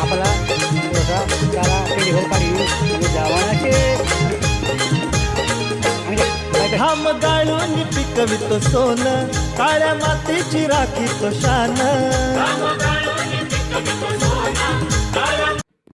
आपला थोडासा त्याला टेलिव्हर काढून जावानाचे हम गाळून पिकवितो सोन काळ्या मातीची राखीतो शान.